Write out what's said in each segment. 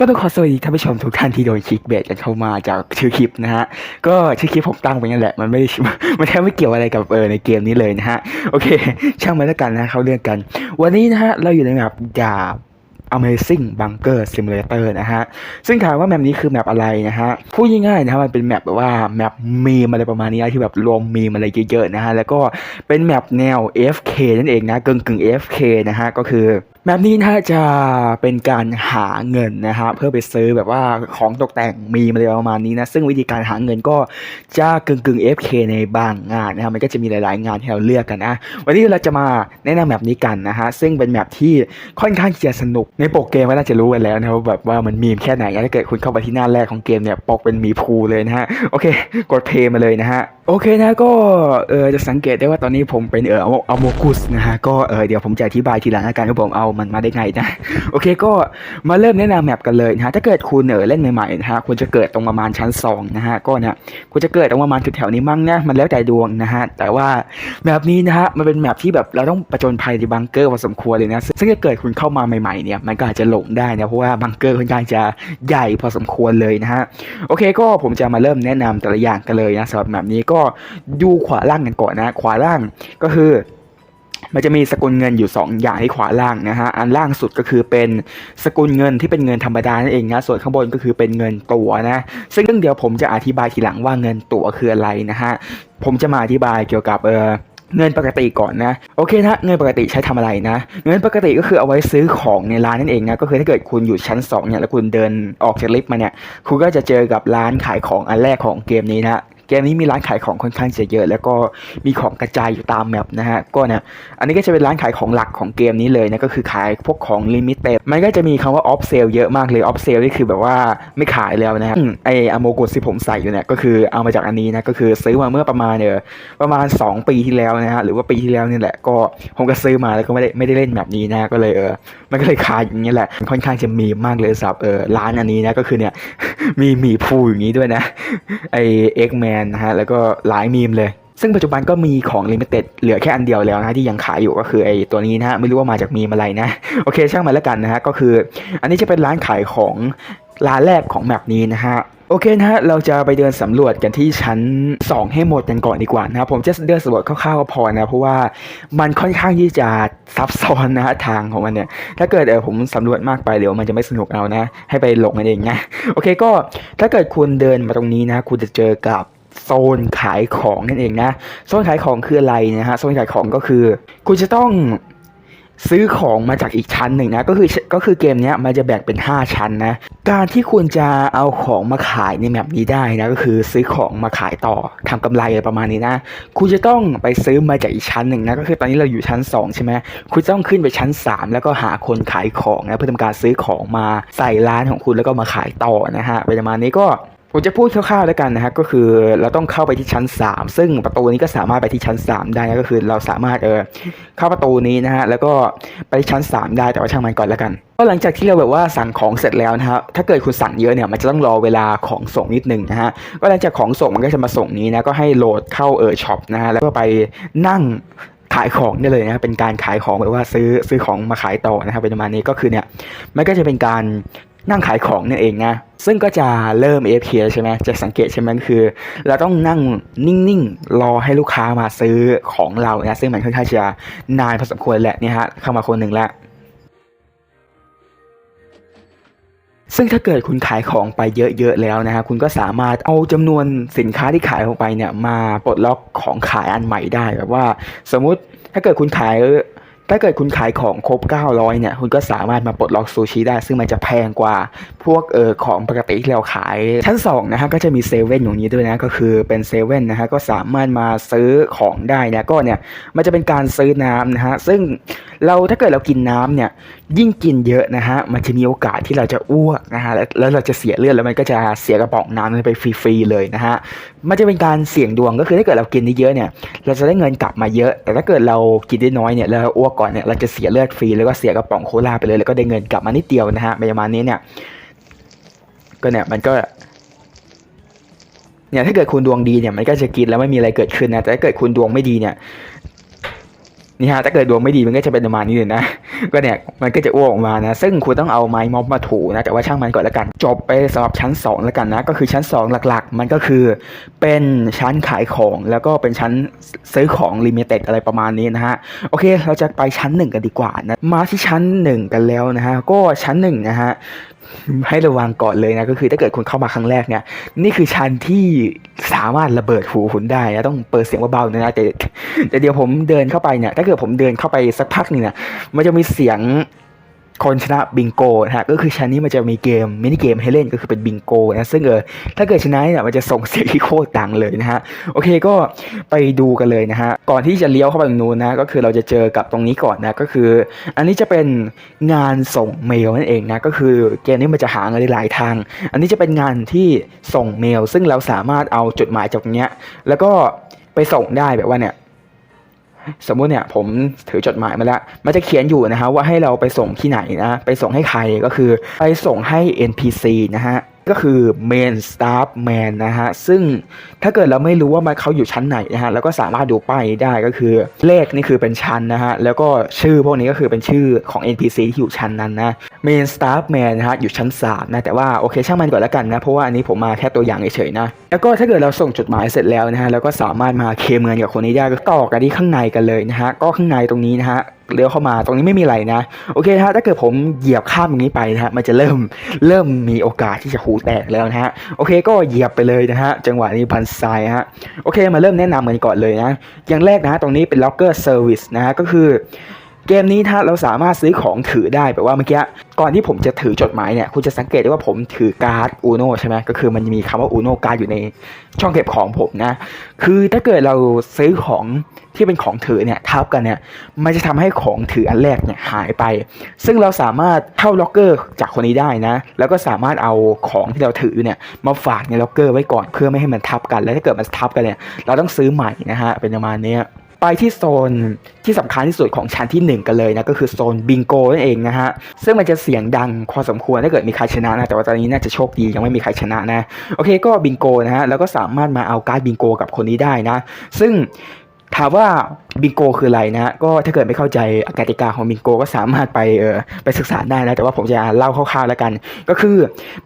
ก็ต้องขอสวัสดีท่านผู้ชมทุกท่านที่โดนคลิกเบสกันเข้ามาจากชื่อคลิปนะฮะ ก็ชื่อคลิปผมตั้งไปนั่นแหละ มันไม่ได้มันแทบไม่เกี่ยวอะไรกับเออในเกมนี้เลยนะฮะ โอเค ช่างมันแล้วกันนะเข้าเรื่องกัน วันนี้นะฮะ เราอยู่ในแมปดาบ Amazing Bunker Simulator นะฮะ ซึ่งถามว่าแมปนี้คือแมปอะไรนะฮะ พูดง่ายๆนะฮะมันเป็นแมปแบบว่าแมปมีมอะไรประมาณนี้ที่แบบรวมมีมอะไรเยอะๆนะฮะ แล้วก็เป็นแมปแนว FK นั่นเองนะกึ่งกึ่ง FK นะฮะ ก็คือ แมปนี้นะฮะจะเป็นการหาเงินนะฮะเพื่อไปซื้อแบบว่าของตกแต่งมีมอะไรประมาณนี้นะ ซึ่งวิธีการหาเงินก็จะกึ่งกึ่งๆ FK ในบางงานนะฮะมันก็จะมีหลาย ๆ งานที่เราเลือกกันนะ วันนี้เราจะมาแนะนำแมปนี้กันนะฮะซึ่งเป็นแมปที่ค่อนข้างจะสนุก ในปกเกมก็น่าจะรู้กันแล้วนะครับแบบว่ามันมีมแค่ไหนถ้าเกิดคุณเข้าไปที่หน้าแรกของเกมเนี่ยปกเป็นมีภูเลยนะฮะโอเค กดเพย์มาเลยนะฮะโอเคนะก็เออจะสังเกตได้ว่าตอนนี้ผมเป็นเออเอาโมกุสนะฮะก็เออเดี๋ยวผมจะอธิบายทีหลังละกันว่าผมเอามันมาได้ไงนะโอเคก็มาเริ่มแนะนำแมปกันเลยนะฮะถ้าเกิดคุณเออเล่นใหม่ๆนะฮะคุณจะเกิดตรงประมาณชั้น2นะฮะก็เนี่ยคุณจะเกิดตรงประมาณแถวนี้มั้งนะมันแล้วแต่ดวงนะฮะแต่ว่าแมปนี้นะฮะมันเป็นแมปที่แบบเราต้องประจนภัยในบังเกอร์พอสมควรเลยนะซึ่งถ้าเกิดคุณเข้ามาใหม่ๆเนี่ยมันก็อาจจะหลงได้นะเพราะว่าบังเกอร์ค่อนข้างจะใหญ่พอสมควรเลยนะฮะโอเคก็ผมจะมาเริ่มแนะนำแต่ละอย่างกันเลยนะสำหรับแมปนี้ก็ดูขวาล่างกันก่อนนะ ขวาล่างก็คือมันจะมีสกุลเงินอยู่ 2 อย่างที่ขวาล่างนะฮะ อันล่างสุดก็คือเป็นสกุลเงินที่เป็นเงินธรรมดานั่นเองนะ ส่วนข้างบนก็คือเป็นเงินตัวนะ ซึ่งเรื่องเดียวผมจะอธิบายทีหลังว่าเงินตัวคืออะไรนะฮะ ผมจะมาอธิบายเกี่ยวกับเออเงินปกติก่อนนะโอเคนะเงินปกติใช้ทำอะไรนะ เงินปกติก็คือเอาไว้ซื้อของในร้านนั่นเองนะก็คือถ้าเกิดคุณอยู่ชั้น2เนี่ยแล้วคุณเดินออกจากลิฟต์มาเนี่ยคุณก็จะเจอกับร้านขายของอันแรกของเกมนี้นะ เกมนี้มีร้านขายของค่อนข้างจะเยอะ แล้วก็มีของกระจายอยู่ตามแมปนะฮะก็เนี่ยอันนี้ก็จะเป็นร้านขายของหลักของเกมนี้เลยนะก็คือขายพวกของลิมิเต็ดมันก็จะมีคำว่าออฟเซลเยอะมากเลยออฟเซลนี่คือแบบว่าไม่ขายแล้วนะฮะไออะโมกุสที่ผมใส่อยู่เนี่ยก็คือเอามาจากอันนี้นะก็คือซื้อมาเมื่อประมาณเนี่ยประมาณ 2 ปีที่แล้วนะฮะหรือว่าปีที่แล้วนี่แหละก็ผมก็ซื้อมาแล้วก็ไม่ได้ไม่ได้เล่นแบบนี้นะก็เลยเออมันก็เลยขายอย่างนี้แหละค่อนข้างจะมีมากเลยสำหรับเออร้านอันนี้นะก็คือเนี่ยมีหมีภูอย่างนี้ด้วยนะไอเอ็กแมนนะฮะแล้วก็หลายมีมเลย ซึ่งปัจจุบันก็มีของลิมิเต็ดเหลือแค่อันเดียวแล้วนะที่ยังขายอยู่ก็คือไอตัวนี้นะฮะไม่รู้ว่ามาจากมีมอะไรนะ โอเคช่างมันแล้วกันนะฮะก็คือ อันนี้จะเป็นร้านขายของร้านแรกของแมปนี้นะฮะโอเคนะฮะ เราจะไปเดินสำรวจกันที่ชั้น 2 ให้หมดกันก่อนดีกว่านะครับผมจะเดินสำรวจคร่าวๆก็พอนะ เพราะว่ามันค่อนข้างที่จะซับซ้อนนะฮะทางของมันเนี่ย ถ้าเกิดเออผมสำรวจมากไปเดี๋ยวมันจะไม่สนุกเอานะ ให้ไปหลงกันเองนะ โอเคก็ถ้าเกิดคุณเดินมาตรงนี้นะ คุณจะเจอกับ โซนขายของนั่นเองนะ โซนขายของคืออะไรนะฮะ โซนขายของก็คือ คุณจะต้องซื้อของมาจากอีกชั้นหนึ่งนะก็คือก็คือเกมนี้มันจะแบ่งเป็น 5 ชั้นนะ การที่คุณจะเอาของมาขายในแมปนี้ได้นะก็คือซื้อของมาขายต่อทำกำไรอะไรประมาณนี้นะ คุณจะต้องไปซื้อมาจากอีกชั้นหนึ่งนะก็คือตอนนี้เราอยู่ชั้น 2 ใช่ไหมคุณจะต้องขึ้นไปชั้น 3 แล้วก็หาคนขายของนะเพื่อทำการซื้อของมาใส่ร้านของคุณแล้วก็มาขายต่อนะฮะเป็นประมาณนี้ก็ ผมจะพูดคร่าวๆแล้วกันนะฮะก็คือเราต้องเข้าไปที่ชั้น 3 ซึ่งประตูนี้ก็สามารถไปที่ชั้น 3 ได้นะก็คือเราสามารถเออเข้าประตูนี้นะฮะแล้วก็ไปที่ชั้น 3 ได้แต่ว่าช่างมันก่อนแล้วกันก็หลังจากที่เราแบบว่าสั่งของเสร็จแล้วนะฮะถ้าเกิดคุณสั่งเยอะเนี่ยมันจะต้องรอเวลาของส่งนิดนึงนะฮะก็หลังจากของส่งมันก็จะมาส่งนี้นะก็ให้โหลดเข้าเออช็อปนะฮะแล้วก็ไปนั่งขายของได้เลยนะเป็นการขายของแบบว่าซื้อซื้อของมาขายต่อนะครับเป็นประมาณนี้ก็คือเนี่ยมันก็จะเป็นการ นั่งขายของนั่นเองนะ ซึ่งก็จะเริ่ม AFK ใช่ไหมจะสังเกตใช่ไหมคือ เราต้องนั่งนิ่งๆ รอให้ลูกค้ามาซื้อของเรานะซึ่งมันค่อนข้างจะนานพอสมควรแหละเนี่ยฮะเข้ามาคนหนึ่งแล้วซึ่งถ้าเกิดคุณขายของไปเยอะๆแล้วนะฮะคุณก็สามารถเอาจำนวนสินค้าที่ขายออกไปเนี่ยมาปลดล็อกของขายอันใหม่ได้แบบว่า สมมุติถ้าเกิดคุณขาย ถ้าเกิดคุณขายของครบ 900 เนี่ย คุณก็สามารถมาปลดล็อกซูชิได้ ซึ่งมันจะแพงกว่าพวกเออของปกติที่เราขาย ชั้น 2 นะฮะ ก็จะมีเซเว่นอย่างนี้ด้วยนะ ก็คือเป็นเซเว่นนะฮะ ก็สามารถมาซื้อของได้นะ ก็เนี่ย มันจะเป็นการซื้อน้ำนะฮะ ซึ่งเราถ้าเกิดเรากินน้ำเนี่ยยิ่งกินเยอะนะฮะมันจะมีโอกาสที่เราจะอ้วกนะฮะแล้วแล้วเราจะเสียเลือดแล้วมันก็จะเสียกระป๋องน้ำไปฟรีๆเลยนะฮะมันจะเป็นการเสี่ยงดวงก็คือถ้าเกิดเรากินได้เยอะเนี่ยเราจะได้เงินกลับมาเยอะ แต่ถ้าเกิดเรากินได้น้อยเนี่ยแล้วเราอ้วกก่อนเนี่ยเราจะเสียเลือดฟรีแล้วก็เสียกระป๋องโคลาไปเลยแล้วก็ได้เงินกลับมานิดเดียวนะฮะประมาณนี้เนี่ยก็เนี่ยมันก็เนี่ยถ้าเกิดคุณดวงดีเนี่ยมันก็จะกินแล้วไม่มีอะไรเกิดขึ้นนะแต่ถ้าเกิดคุณดวงไม่ดีเนี่ย นี่ฮะถ้าเกิดดวงไม่ดีมันก็จะเป็นประมาณนี้เลยนะ ก็เนี่ยมันก็จะอ้วกออกมานะ ซึ่งคุณต้องเอาไม้ม็อบมาถูนะ แต่ว่าช่างมันก่อนล้วกัน จบไปสำหรับชั้น 2 แล้วกันนะ ก็คือชั้น 2 หลักๆ มันก็คือเป็นชั้นขายของแล้วก็เป็นชั้นซื้อของลิมิเต็ดอะไรประมาณนี้นะฮะ โอเค เราจะไปชั้น 1 กันดีกว่านะ มาที่ชั้น 1 กันแล้วนะฮะ ก็ชั้น1นะฮะ ให้ระวังก่อนเลยนะก็คือถ้าเกิดคุณเข้ามาครั้งแรกเนี่ย นี่คือชั้นที่สามารถระเบิดหูคุณได้นะต้องเปิดเสียงเบาๆนะแต่แต่เดี๋ยวผมเดินเข้าไปเนี่ย ถ้าเกิดผมเดินเข้าไปสักพักนึงเนี่ยมันจะมีเสียง คนชนะบิงโกนะฮะก็คือชั้นนี้มันจะมีเกมมินิเกมให้เล่นก็คือเป็นบิงโกนะซึ่งเออถ้าเกิดชนะเนี่ยมันจะส่งเสียงที่โคตรดังเลยนะฮะโอเคก็ไปดูกันเลยนะฮะก่อนที่จะเลี้ยวเข้าไปตรงนู้นนะก็คือเราจะเจอกับตรงนี้ก่อนนะก็คือ อันนี้จะเป็นงานส่งเมลนั่นเองนะก็คือเกมนี้มันจะหาเงินได้หลายทาง อันนี้จะเป็นงานที่ส่งเมล ซึ่งเราสามารถเอาจดหมายจากเนี้ยแล้วก็ไปส่งได้แบบว่าเนี่ย สมมุติเนี่ยผมถือจดหมายมาแล้ว มันจะเขียนอยู่นะฮะว่าให้เราไปส่งที่ไหนนะ ไปส่งให้ใครก็คือไปส่งให้ NPC นะฮะ ก็คือ Main Staff Man นะฮะ ซึ่งถ้าเกิดเราไม่รู้ว่ามันเขาอยู่ชั้นไหนนะฮะแล้วก็สามารถดูป้ายได้ก็คือ เลขนี่คือเป็นชั้นนะฮะ แล้วก็ชื่อพวกนี้ก็คือเป็นชื่อของ NPC ที่อยู่ชั้นนั้นนะ Main Staff Man นะฮะ อยู่ชั้น3นะ แต่ว่าโอเคช่างมันก่อนแล้วกันนะ เพราะว่าอันนี้ผมมาแค่ตัวอย่างเฉยๆนะ แล้วก็ถ้าเกิดเราส่งจดหมายเสร็จแล้วนะฮะแล้วก็สามารถมาเคลมเงินกับคนนี้ได้ก็ต่อกันที่ข้างในกันเลยนะฮะก็ข้างในตรงนี้นะฮะ เลี้ยวเข้ามาตรงนี้ไม่มีอะไรนะ โอเคฮะถ้าเกิดผมเหยียบข้ามตรงนี้ไปนะฮะมันจะเริ่มเริ่มมีโอกาสที่จะหูแตกแล้วนะฮะโอเคก็เหยียบไปเลยนะฮะจังหวะนี้พันทรายฮะโอเคมาเริ่มแนะนำกันก่อนเลยนะอย่างแรกนะ ตรงนี้เป็น locker service นะฮะก็คือ เกมนี้ถ้าเราสามารถซื้อของถือได้แบบว่าเมื่อกี้ก่อนที่ผมจะถือจดหมายเนี่ยคุณจะสังเกตได้ว่าผมถือการ์ดอูโนใช่ไหมก็คือมันจะมีคำว่าอูโนการ์ดอยู่ในช่องเก็บของผมนะ คือถ้าเกิดเราซื้อของที่เป็นของถือเนี่ยทับกันเนี่ยมันจะทำให้ของถืออันแรกเนี่ยหายไป ซึ่งเราสามารถเข้าล็อกเกอร์จากคนนี้ได้นะ แล้วก็สามารถเอาของที่เราถือเนี่ยมาฝากในล็อกเกอร์ไว้ก่อนเพื่อไม่ให้มันทับกัน แล้วถ้าเกิดมันทับกันเนี่ยเราต้องซื้อใหม่นะฮะเป็นประมาณนี้ ไปที่โซนที่สำคัญที่สุดของชั้นที่ 1 กันเลยนะก็คือโซนบิงโกนั่นเองนะฮะซึ่งมันจะเสียงดังพอสมควรถ้าเกิดมีใครชนะนะแต่ว่าตอนนี้น่าจะโชคดียังไม่มีใครชนะนะโอเคก็บิงโกนะฮะแล้วก็สามารถมาเอาการ์ดบิงโกกับคนนี้ได้นะ ซึ่งถามว่าบิงโกคืออะไรนะก็ถ้าเกิดไม่เข้าใจกติกาของบิงโกก็สามารถไปเออไปศึกษาได้นะแต่ว่าผมจะเล่าคร่าวๆแล้วกัน ก็คือ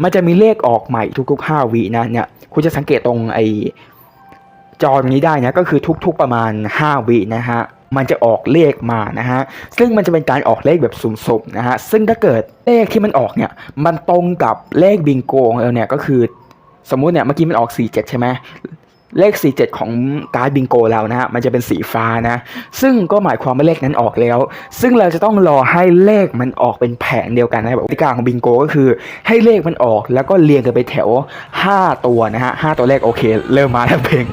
มันจะมีเลขออกใหม่ทุกๆ5วินะเนี่ยคุณจะสังเกตตรงไอ จอนี้ได้นะก็คือทุกๆประมาณ 5 วินะฮะมันจะออกเลขมานะฮะ ซึ่งมันจะเป็นการออกเลขแบบสุ่มๆนะฮะ ซึ่งถ้าเกิดเลขที่มันออกเนี่ย มันตรงกับเลขบิงโกของเราเนี่ยก็คือ สมมุติเนี่ยเมื่อกี้มันออก 47 ใช่ไหม เลข 47 ของการ์ดบิงโกเรานะฮะ มันจะเป็นสีฟ้านะ ซึ่งก็หมายความว่าเลขนั้นออกแล้ว ซึ่งเราจะต้องรอให้เลขมันออกเป็นแผงเดียวกันนะแบบกติกาของบิงโกก็คือ ให้เลขมันออกแล้วก็เรียงกันไปแถว 5 ตัวนะฮะ 5 ตัวเลขโอเค เริ่มมาแล้วเพลง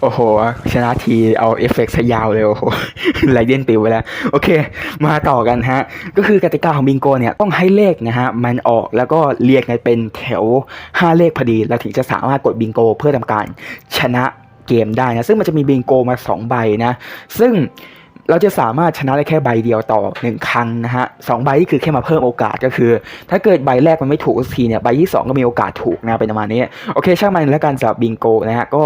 โอ้โห ชนะทีเอาเอฟเฟกต์ซะยาวเลยโอ้โหไลเดนปิวไปแล้ว โอเค มาต่อกันฮะ ก็คือกติกาของบิงโกเนี่ยต้องให้เลขนะฮะ มันออกแล้วก็เรียงกันเป็นแถว 5 เลขพอดี เราถึงจะสามารถกดบิงโกเพื่อทำการชนะ เกมได้นะซึ่งมันจะมีบิงโกมา 2 ใบนะซึ่งเราจะสามารถชนะได้แค่ใบเดียวต่อหนึ่งครั้งนะฮะสองใบนี่คือแค่มาเพิ่มโอกาสก็คือ ถ้าเกิดใบแรกมันไม่ถูกสักทีเนี่ยใบที่สองก็มีโอกาสถูกนะเป็นประมาณนี้ โอเคช่างมันแล้วกันสำหรับบิงโกนะฮะก็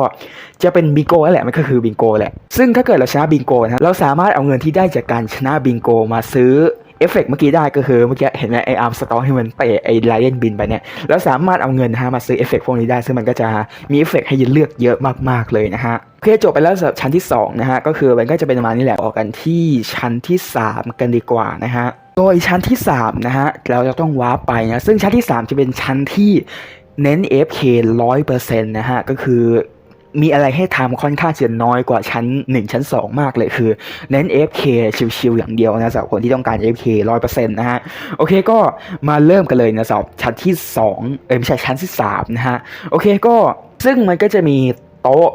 จะเป็นบิงโกนั่นแหละมันก็คือบิงโกแหละซึ่งถ้าเกิดเราชนะบิงโกนะเราสามารถเอาเงินที่ได้จากการชนะบิงโกมาซื้อ เอฟเฟกต์เมื่อกี้ได้ก็คือเมื่อกี้เห็นไหมไออาร์มสตอที่มันเตะไอไลเอนบินไปเนี่ยเราสามารถเอาเงินนะฮะมาซื้อเอฟเฟกต์พวกนี้ได้ ซึ่งมันก็จะมีเอฟเฟกต์ให้เลือกเยอะมากๆเลยนะฮะโอเคจบไปแล้วสำหรับชั้นที่2นะฮะก็คือมันก็จะเป็นประมาณนี้แหละออกกันที่ชั้นที่ 3 กันดีกว่านะฮะโดยชั้นที่3นะฮะเราจะต้องวาร์ปไปนะซึ่งชั้นที่ 3 จะเป็นชั้นที่เน้น FK 100%นะฮะก็คือ มีอะไรให้ทำค่อนข้างจะน้อยกว่าชั้น 1 ชั้น 2 มากเลยคือ เน้น FK ชิวๆอย่างเดียวนะสำหรับคนที่ต้องการ FK 100%นะฮะโอเคก็มาเริ่มกันเลยนะสำหรับชั้นที่ 2 เอ้ยไม่ใช่ชั้นที่ 3 นะฮะโอเคก็ซึ่งมันก็จะมีโต๊ะ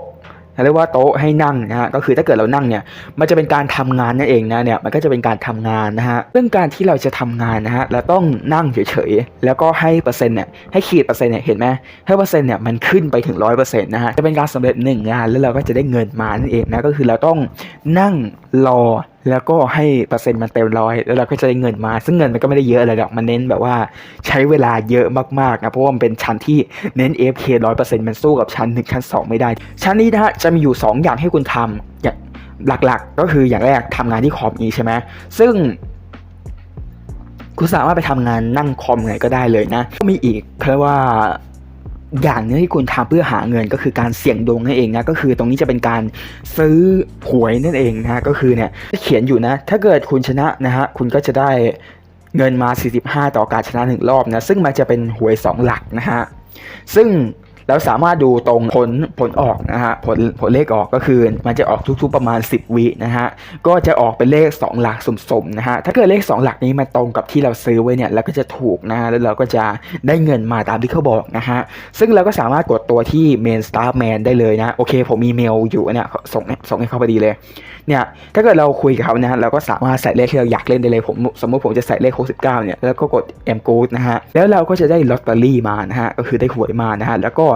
เรียกว่าโต๊ะให้นั่งนะฮะก็คือถ้าเกิดเรานั่งเนี่ยมันจะเป็นการทำงานนั่นเองนะเนี่ยมันก็จะเป็นการทำงานนะฮะซึ่งการที่เราจะทำงานนะฮะเราต้องนั่งเฉยๆแล้วก็ให้เปอร์เซ็นต์เนี่ยให้ขีดเปอร์เซ็นต์เนี่ยเห็นไหมให้เปอร์เซ็นต์เนี่ยมันขึ้นไปถึงร้อยเปอร์เซ็นต์นะฮะจะเป็นการสำเร็จหนึ่งงานแล้วเราก็จะได้เงินมานั่นเองนะก็คือเราต้องนั่งรอ แล้วก็ให้เปอร์เซ็นต์มันเต็มร้อยแล้วเราก็จะได้เงินมา ซึ่งเงินมันก็ไม่ได้เยอะอะไรหรอกมันเน้นแบบว่าใช้เวลาเยอะมากๆนะเพราะว่ามันเป็นชั้นที่เน้น FK ร้อยเปอร์เซ็นต์มันสู้กับชั้นหนึ่งชั้นสองไม่ได้ ชั้นนี้นะจะมีอยู่ 2 อย่างให้คุณทำอย่างหลักๆ ก็คืออย่างแรกทำงานที่คอมนี้ใช่ไหมซึ่งคุณสามารถไปทำงานนั่งคอมไหนก็ได้เลยนะก็มีอีกเรียกว่า อย่างนึงที่คุณทำเพื่อหาเงินก็คือการเสี่ยงดวงนั่นเองนะก็คือตรงนี้จะเป็นการซื้อหวยนั่นเองนะก็คือเนี่ยเขียนอยู่นะ ถ้าเกิดคุณชนะนะฮะคุณก็จะได้เงินมา 45 ต่อการชนะหนึ่งรอบนะซึ่งมันจะเป็นหวย 2 หลักนะฮะซึ่ง เราสามารถดูตรงผลผลออกนะฮะผลผลเลขออกก็คือ มันจะออกทุกๆประมาณ 10 วินะฮะก็จะออกเป็นเลข 2 หลักสมๆนะฮะถ้าเกิดเลข 2 หลักนี้มันตรงกับที่เราซื้อไว้เนี่ยเราก็จะถูกนะฮะแล้วเราก็จะได้เงินมาตามที่เขาบอกนะฮะซึ่งเราก็สามารถกดตัวที่ Main Star Man ได้เลยนะโอเค ผมมีเมลอยู่เนี่ยส่งส่งให้เขาพอดีเลยเนี่ยถ้าเกิดเราคุยกับเขานะเราก็สามารถใส่เลขที่เราอยากเล่นได้เลยผมสมมติผมจะใส่เลข69เนี่ยแล้วก็กด M Good นะฮะแล้วเราก็จะได้ลอตเตอรี่มานะฮะก็คือได้หวยมานะฮะแล้วก็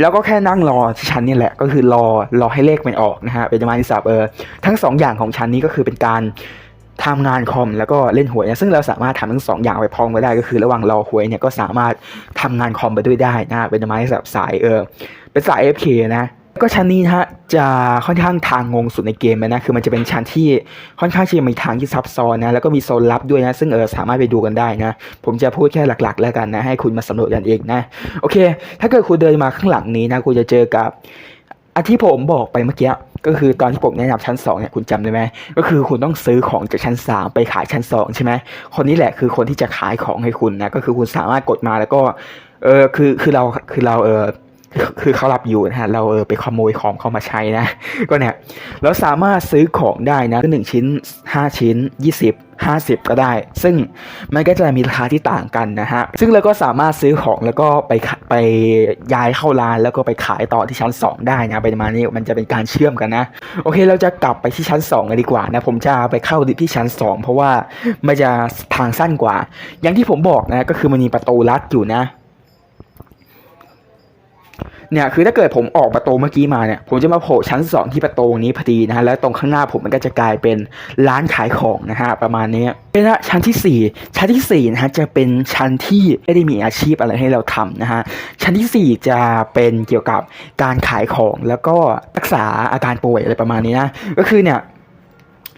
แล้วก็แค่นั่งรอที่ชั้นนี่แหละก็คือรอรอให้เลขมันออกนะฮะเป็นประมาณที่สับเออทั้งสองอย่างของชั้นนี้ก็คือเป็นการทำงานคอมแล้วก็เล่นหวยนะซึ่งเราสามารถทำทั้งสองอย่างไปพร้อมกันได้ก็คือ ระหว่างรอหวยเนี่ยก็สามารถทำงานคอมไปด้วยได้นะเป็นไม้สับสายเออเป็นสาย FK นะ ก็ชั้นนี้นะฮะจะค่อนข้างทางงงสุดในเกมนะคือมันจะเป็นชั้นที่ค่อนข้างที่จะมีทางที่ซับซ้อนนะแล้วก็มีโซนลับด้วยนะซึ่งเออสามารถไปดูกันได้นะผมจะพูดแค่หลัก ๆ แล้วกันนะให้คุณมาสำรวจกันเองนะโอเค ถ้าเกิดคุณเดินมาข้างหลังนี้นะคุณจะเจอกับอันที่ผมบอกไปเมื่อกี้ก็คือตอนที่ผมแนะนำชั้น2เนี่ยคุณจำได้ไหมก็คือคุณต้องซื้อของจากชั้น 3 ไปขายชั้น 2 ใช่ไหมคนนี้แหละคือคนที่จะขายของให้คุณนะก็คือคุณสามารถกดมาแล้วก็เออคือคือเราคือเราเออ คือเขารับอยู่นะฮะเราเออไปขโมยของเขามาใช้นะ ก็เนี่ยเราสามารถซื้อของได้นะหนึ่งชิ้น 5 ชิ้น 20 50 ก็ได้ ซึ่งมันก็จะมีราคาที่ต่างกันนะฮะ ซึ่งเราก็สามารถซื้อของแล้วก็ไปไปย้ายเข้าร้านแล้วก็ไปขายต่อที่ชั้น 2 ได้นะเป็นประมาณนี้มันจะเป็นการเชื่อมกันนะ โอเคเราจะกลับไปที่ชั้น2กันดีกว่านะ ผมจะไปเข้าที่ชั้น 2 เพราะว่ามันจะทางสั้นกว่า อย่างที่ผมบอกนะก็คือมันมีประตูลัดอยู่นะ เนี่ยคือถ้าเกิดผมออกประตูเมื่อกี้มาเนี่ยผมจะมาโผล่ชั้น 2 ที่ประตูนี้พอดีนะฮะแล้วตรงข้างหน้าผมมันก็จะกลายเป็นร้านขายของนะฮะประมาณนี้เป็นละชั้นที่ 4 ชั้นที่4นะฮะจะเป็นชั้นที่ไม่ได้มีอาชีพอะไรให้เราทำนะฮะชั้นทีสี่ 4 จะเป็นเกี่ยวกับการขายของแล้วก็รักษาอาการป่วยอะไรประมาณนี้นะก็คือเนี่ย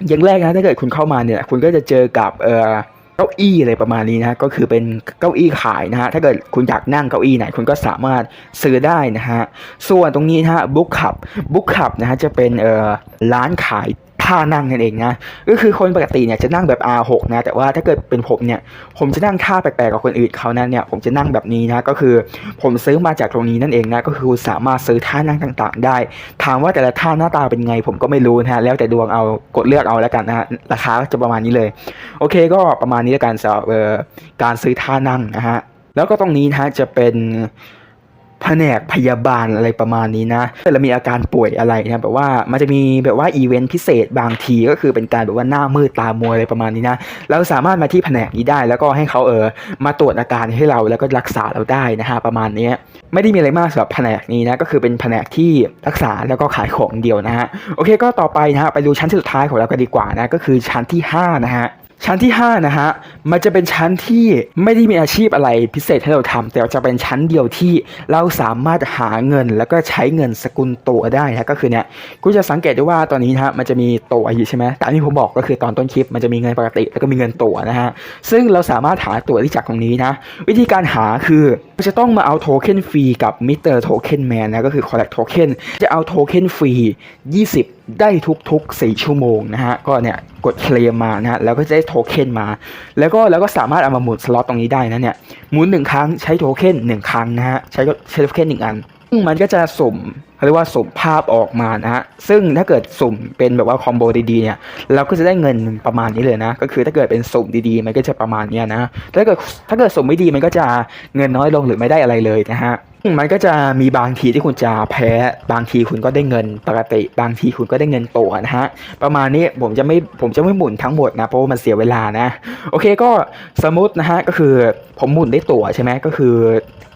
อย่างแรกนะถ้าเกิดคุณเข้ามาเนี่ยคุณก็จะเจอกับเอ่อ เก้าอี้อะไรประมาณนี้นะก็คือเป็นเก้าอี้ขายนะฮะถ้าเกิดคุณอยากนั่งเก้าอี้ไหนคุณก็สามารถซื้อได้นะฮะส่วนตรงนี้นะฮะบุ๊กขับบุ๊กขับนะฮะจะเป็นเอ่อร้านขาย ท่านั่งนั่นเองนะก็คือคนปกติเนี่ยจะนั่งแบบ R6 นะแต่ว่าถ้าเกิดเป็นผมเนี่ยผมจะนั่งท่าแปลกๆกับคนอื่นเขานั้นเนี่ยผมจะนั่งแบบนี้นะก็คือผมซื้อมาจากตรงนี้นั่นเองนะก็คือคุณสามารถซื้อท่านั่งต่างๆ ได้ ถามว่าแต่ละท่าหน้าตาเป็นไง ผมก็ไม่รู้นะฮะแล้วแต่ดวงเอากดเลือกเอาแล้วกันนะฮะราคาจะประมาณนี้เลย โอเคก็ประมาณนี้แล้วกันสำหรับการซื้อท่านั่งนะฮะแล้วก็ตรงนี้นะฮะจะเป็น แผนกพยาบาลอะไรประมาณนี้นะถ้าเรามีอาการป่วยอะไรนะแบบว่ามันจะมีแบบว่าอีเวนต์พิเศษบางทีก็คือเป็นการแบบว่าหน้ามืดตามัวอะไรประมาณนี้นะเราสามารถมาที่แผนกนี้ได้ แล้วก็ให้เขาเออมาตรวจอาการให้เราแล้วก็รักษาเราได้นะฮะประมาณนี้ไม่ได้มีอะไรมากสำหรับแผนกนี้นะก็คือเป็นแผนกที่รักษาแล้วก็ขายของเดียวนะฮะโอเคก็ต่อไปนะฮะไปดูชั้นสุดท้ายของเรากันดีกว่านะก็คือชั้นที่ห้านะฮะ ชั้นที่ห้านะฮะมันจะเป็นชั้นที่ไม่ได้มีอาชีพอะไรพิเศษให้เราทำแต่จะเป็นชั้นเดียวที่เราสามารถหาเงิน แล้วก็ใช้เงินสกุลตัวได้นะก็คือเนี่ยคุณจะสังเกตได้ว่าตอนนี้นะฮะมันจะมีตัวอยู่ใช่ไหมตามที่ผมบอกก็คือตอนต้นคลิปมันจะมีเงินปกติ แล้วก็มีเงินตัวนะฮะซึ่งเราสามารถหาตัวได้จากตรงนี้นะ วิธีการหาคือจะต้องมาเอาโทเค็นฟรีกับมิเตอร์โทเค็นแมนนะก็คือ collect token จะเอาโทเค็นฟรี20 ได้ทุกๆ 4 ชั่วโมงนะฮะ ก็เนี่ยกดเคลมมานะฮะ แล้วก็จะได้โทเค็นมา แล้วก็แล้วก็สามารถเอามาหมุนสล็อตตรงนี้ได้นะเนี่ยหมุนหนึ่งครั้งใช้โทเค็นหนึ่งครั้งนะฮะ ใช้ใช้โทเค็นหนึ่งอัน มันก็จะสุ่มเรียกว่าสุ่มภาพออกมานะฮะ ซึ่งถ้าเกิดสุ่มเป็นแบบว่าคอมโบดีๆเนี่ย เราก็จะได้เงินประมาณนี้เลยนะ ก็คือถ้าเกิดเป็นสุ่มดีๆ มันก็จะประมาณนี้นะ ถ้าเกิดถ้าเกิดสุ่มไม่ดีมันก็จะเงินน้อยลงหรือไม่ได้อะไรเลยนะฮะ มันก็จะมีบางทีที่คุณจะแพ้บางทีคุณก็ได้เงินปกติ บางทีคุณก็ได้เงินตัวนะฮะประมาณนี้ผมจะไม่ผมจะไม่หมุนทั้งหมดนะเพราะว่ามันเสียเวลานะ โอเคก็สมมตินะฮะก็คือผมหมุนได้ตั๋วใช่ไหมก็คือ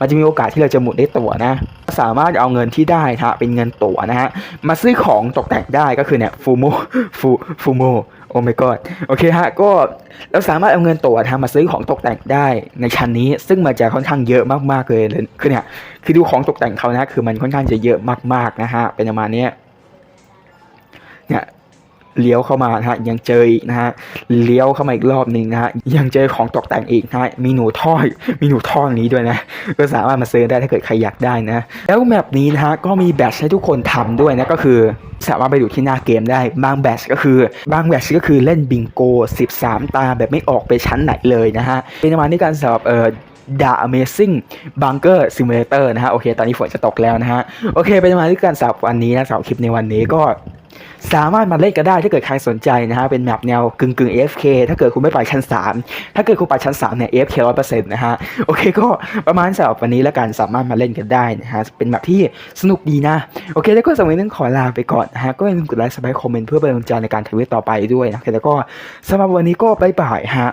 มันจะมีโอกาสที่เราจะหมุนได้ตั๋วนะ สามารถเอาเงินที่ได้นะฮะเป็นเงินตั๋วนะฮะมาซื้อของตกแต่งได้ก็คือเนี่ยฟูโมฟูฟูโม โอ้ my god โอเคฮะ ก็เราสามารถเอาเงินตั๋วทางมาซื้อของตกแต่งได้ในชั้นนี้ ซึ่งมันจะค่อนข้างเยอะมากๆเลยเลยคือเนี่ย คือดูของตกแต่งเขานะ คือมันค่อนข้างจะเยอะมากๆนะฮะ เป็นประมาณนี้เนี่ย เลี้ยวเข้ามานะฮะยังเจออีกนะฮะเลี้ยวเข้ามาอีกรอบหนึ่งนะฮะยังเจอของตกแต่งอีกนะฮะมีหนูท่อยมีหนูท่อนี้ด้วยนะก็สามารถมาซื้อได้ถ้าเกิดใครอยากได้นะ แล้วแมปนี้นะฮะก็มีแบตให้ทุกคนทำด้วยนะก็คือสามารถไปดูที่หน้าเกมได้บางแบตก็คือบางแบตก็คือเล่นบิงโก 13 ตาแบบไม่ออกไปชั้นไหนเลยนะฮะเป็นประมาณนี้การสำหรับเอ่อ The Amazing Bunker Simulator นะฮะ โอเค ตอนนี้ฝนจะตกแล้วนะฮะ โอเค เป็นประมาณนี้การสำหรับวันนี้นะสำหรับคลิปในวันนี้ก็ สามารถมาเล่นก็ได้ถ้าเกิดใครสนใจนะฮะเป็นแมปแนวกึ่งกึ่ง AFK ถ้าเกิดคุณไม่ไปชั้น 3 ถ้าเกิดคุณไปชั้น3เนี่ย AFK ร้อยเปอร์เซ็นต์นะฮะโอเคก็ประมาณสำหรับวันนี้แล้วกันสามารถมาเล่นกันได้นะฮะเป็นแบบที่สนุกดีนะ โอเค แล้วก็สำหรับวันนี้ต้องขอลาไปก่อนนะฮะก็อย่าลืมกดไลค์สไครคอมเมนต์เพื่อเป็นกำลังใจในการทวิตต่อไปด้วยนะโอเคแล้วก็สำหรับวันนี้ก็บายบายฮะ